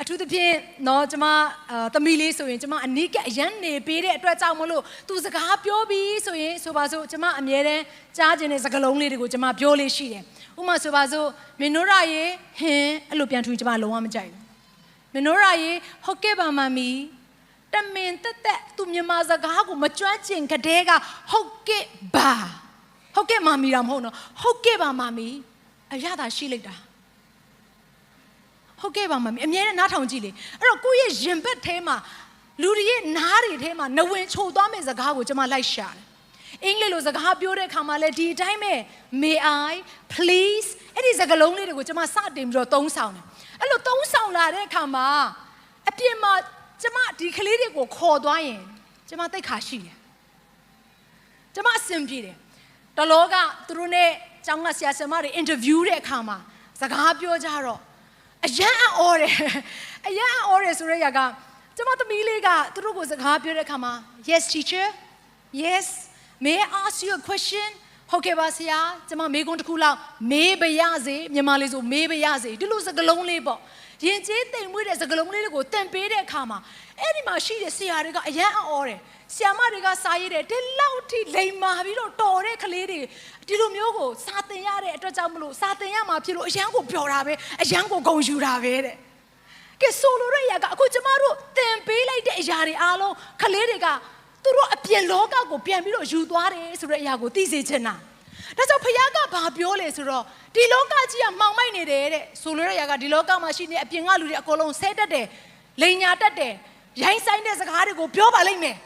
အထူးသဖြင့်တော့ကျမအာသမီးလေးဆိုရင်ကျမအနိကအရန်နေပေးတဲ့အတွက်ကြောင့်မလို့သူစကားပြောပြီးဆိုရင်ဆိုပါစို့ကျမအမြဲတမ်းကြားကျင်တဲ့စကားလုံးလေးတွေကိုကျမပြောလေးရှိတယ်ဥပမာဆိုပါစို့မင်းတို့ရရေဟင်းအဲ့လိုပြန်ထူကျမလုံးဝမကြိုက်ဘူးမင်းတို့ရရေဟုတ်ကဲ့ပါမမီတမင်တက်တက်သူမြန်မာစကားကိုမကျွမ်းကျင်ကတဲ့ကဟုတ်ကဲ့ပါဟုတ်ကဲ့မမီတော့မဟုတ်တော့ဟုတ်ကဲ့ပါမမီအရသာရှိလိုက်တာ ဟုတ်ကဲ့ပါမမီအမြဲတမ်းနားထောင်ကြည့်လေအဲ့တော့ကိုယ့်ရဲ့ရင်ဘတ်ထဲမှာလူတွေရဲ့နားတွေထဲမှာနဝင်ချိုသွားမယ့်စကားကိုကျွန်မလိုက်ရှာတယ်အင်္ဂလိပ်လိုစကားပြောတဲ့အခါမှာလည်းဒီအတိုင်းပဲ may i please အဲ့ဒီစကားလုံးလေးတွေကိုကျွန်မစတင်ပြီးတော့သုံးဆောင်တယ်အဲ့လိုသုံးဆောင်လာတဲ့အခါမှာအပြင်မှာကျွန်မဒီကလေးတွေကိုခေါ်သွားရင်ကျွန်မသိတ်ခါရှိတယ်ကျွန်မအဆင်ပြေတယ်တလောကသူတို့နဲ့ကျောင်းကဆရာဆရာမတွေအင်တာဗျူးတဲ့အခါမှာစကားပြောကြတော့ အရန်အော်တယ်အရန်အော်တယ်ဆိုရရကကျမသမီးလေးကသူတို့ကိုစကားပြောတဲ့အခါမှာ yes teacher yes may i ask you a question ဟုတ်ကဲ့ပါဆရာကျမမေးခွန်းတစ်ခုလောက်မေးပါရစေမြန်မာလေးဆိုမေးပါရစေဒီလိုစကားလုံးလေးပေါ့ရင်ကျေးတိမ်မွေးတဲ့စကားလုံးလေးတွေကိုတင်ပေးတဲ့အခါမှာအဲ့ဒီမှာရှိတဲ့ဆရာတွေကအရန်အော်တယ် ဆရာမတွေကစာရေးတယ်ဒီလောက်ထိလိမ်မာပြီးတော့တော်တဲ့ကလေးတွေဒီလိုမျိုးကိုစာသင်ရတဲ့အတွက်ကြောင့်မလို့စာသင်ရမှာဖြစ်လို့အရန်ကိုပျော်တာပဲအရန်ကိုဂုဏ်ယူတာပဲတဲ့ကဲဆိုလိုတဲ့ຢာကအခုကျမတို့သင်ပေးလိုက်တဲ့အရာတွေအားလုံးကလေးတွေကသူတို့အပြင်လောကကိုပြန်ပြီးတော့ယူသွားတယ်ဆိုတဲ့အရာကိုသိစေချင်တာဒါကြောင့်ဖခင်ကဘာပြောလဲဆိုတော့ဒီလောကကြီးကမှောင်မိုက်နေတယ်တဲ့ဆိုလိုတဲ့ຢာကဒီလောကမှာရှိနေအပြင်ကလူတွေအကုန်လုံးဆဲတတ်တယ်လိန်ညာတတ်တယ်ရိုင်းဆိုင်တဲ့စကားတွေကိုပြောပါလိမ့်မယ်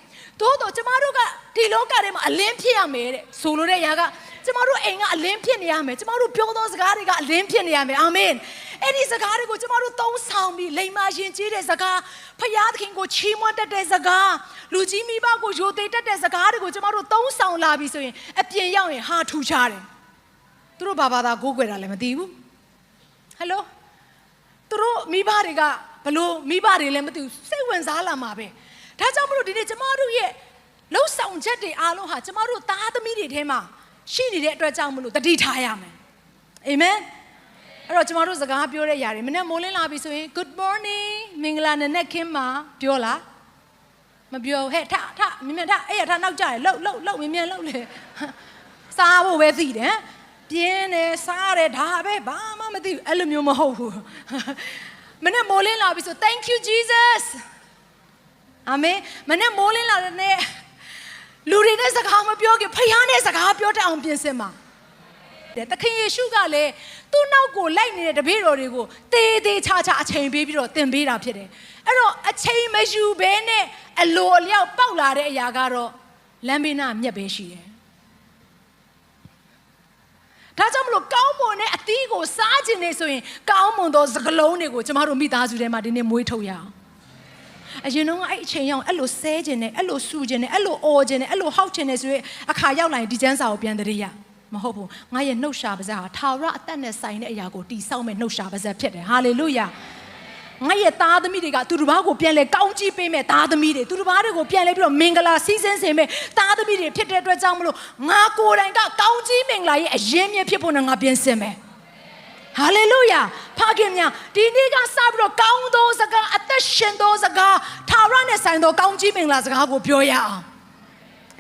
သို့တော့ကျမတို့ကဒီလောကထဲမှာအလင်းဖြစ်ရမယ်တဲ့ဆိုလိုတဲ့ຢာကကျမတို့အိမ်ကအလင်းဖြစ်နေရမယ်ကျမတို့ပြောသောစကားတွေကအလင်းဖြစ်နေရမယ်အာမင်အဲ့ဒီစကားတွေကိုကျမတို့သုံးဆောင်ပြီးလိမ္မာရင်ကြီးတဲ့စကားဖယားသခင်ကိုချီးမွမ်းတတ်တဲ့စကားလူကြီးမိဘကိုယိုသေးတတ်တဲ့စကားတွေကိုကျမတို့သုံးဆောင်လာပြီဆိုရင်အပြင်ရောက်ရင်ဟာထူချတယ်သူတို့ဘာဘာသာကိုးကွယ်တာလည်းမသိဘူးဟယ်လိုသူတို့မိဘတွေကဘလို့မိဘတွေလည်းမသိဘူးစိတ်ဝင်စားလာမှာပဲ ဒါကြောင့်မလို့ဒီနေ့ကျမတို့ရဲ့လှုပ်ဆောင်ချက်တွေအားလုံးဟာကျမတို့သားသမီးတွေထဲမှာရှိနေတဲ့အတွက်ကြောင့်မလို့တတိထားရမယ်အာမင်အဲ့တော့ကျမတို့စကားပြောတဲ့ຢာတွေမနေ့မိုးလင်းလာပြီဆိုရင် good morning မင်္ဂလာနံနက်ခင်းမှာပြောလားမပြောဟဲ့ထထမြင်မြင်ထအဲ့ရထနောက်ကြတယ်လှုပ်လှုပ်လှုပ်မြင်မြင်လှုပ်လေစားဖို့ပဲသိတယ်ပြင်းတယ်စားတယ်ဒါပဲဘာမှမသိဘူးအဲ့လိုမျိုးမဟုတ်ဘူးမနေ့မိုးလင်းလာပြီဆို thank you jesus အာမင်မနေ့မိုးလင်းလာတဲ့နေ့လူတွေနဲ့စကားမပြောခင်ဖခင်နဲ့စကားပြောတတ်အောင်ပြင်ဆင်ပါတဲ့သခင်ယေရှုကလည်းသူ့နောက်ကိုလိုက်နေတဲ့တပည့်တော်တွေကိုတေးသေးချာချာအချိန်ပေးပြီးတော့သင်ပေးတာဖြစ်တယ်အဲ့တော့အချိန်မယူဘဲနဲ့အလိုအလျောက်ပေါက်လာတဲ့အရာကတော့လမ်းဘေးနားမြက်ပဲရှိတယ်ဒါကြောင့်မလို့ကောင်းမွန်တဲ့အသီးကိုစားခြင်းနေဆိုရင်ကောင်းမွန်သောစကလုံးတွေကိုကျမတို့မိသားစုထဲမှာဒီနေ့မွေးထုတ်ရအောင် အရင်တော့အဲ့အချိန်ရောက်အဲ့လိုဆဲခြင်းနဲ့အဲ့လိုဆူခြင်းနဲ့အဲ့လိုအော်ခြင်းနဲ့အဲ့လိုဟောက်ခြင်းနဲ့ဆိုရင်အခါရောက်လာရင်ဒီကျမ်းစာကိုပြန်တရရမဟုတ်ဘူးငါရဲ့နှုတ်ရှာပါးစပ်ဟာထာဝရအသက်နဲ့ဆိုင်တဲ့အရာကိုတိဆောက်မဲ့နှုတ်ရှာပါးစပ်ဖြစ်တယ်ဟာလေလုယာငါရဲ့သားသမီးတွေကသူတစ်ပါးကိုပြန်လဲကောင်းကြီးပေးမဲ့သားသမီးတွေသူတစ်ပါးတွေကိုပြန်လဲပြီးတော့မင်္ဂလာစီးစင်းစေမဲ့သားသမီးတွေဖြစ်တဲ့အတွက်ကြောင့်မလို့ငါကိုယ်တိုင်ကကောင်းကြီးမင်္ဂလာရဲ့အရင်မြစ်ဖြစ်ဖို့နဲ့ငါပြင်ဆင်မယ်ဟာလေလုယာ ဖခင်များဒီနေ့ကစပြီးတော့ကောင်းသောစကားအသက်ရှင်သောစကားထာဝရနဲ့ဆိုင်သောကောင်းကြီးမင်္ဂလာစကားကိုပြောရအောင်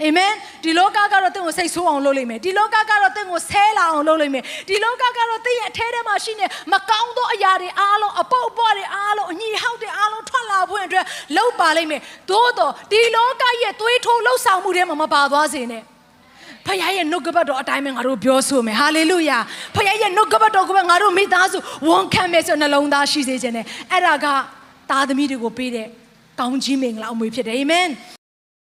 အာမင်ဒီလောကကတော့တင့်ကိုစိတ်ဆိုးအောင်လုပ်လိမ့်မယ်ဒီလောကကတော့တင့်ကိုဆဲလာအောင်လုပ်လိမ့်မယ်ဒီလောကကတော့တင့်ရဲ့အထဲထဲမှာရှိနေမကောင်းသောအရာတွေအားလုံးအပုပ်အပွားတွေအားလုံးအညီဟောက်တွေအားလုံးထွက်လာဖို့အတွက်လှုပ်ပါလိမ့်မယ်သို့တော့ဒီလောကရဲ့သွေးထိုးလှုပ်ဆောင်မှုတွေမှာမပါသွားစေနဲ့ ဖခင်ရဲ့နှုတ်ကပတ်တော်အတိုင်းပဲငါတို့ပြောဆိုမယ်ဟာလေလုယာဖခင်ရဲ့နှုတ်ကပတ်တော်ကိုပဲငါတို့မိသားစုဝန်ခံမယ်ဆိုနှလုံးသားရှိစေခြင်းနဲ့အဲ့ဒါကသားသမီးတွေကိုပေးတဲ့ကောင်းကြီးမင်္ဂလာအမွေဖြစ်တယ်အာမင်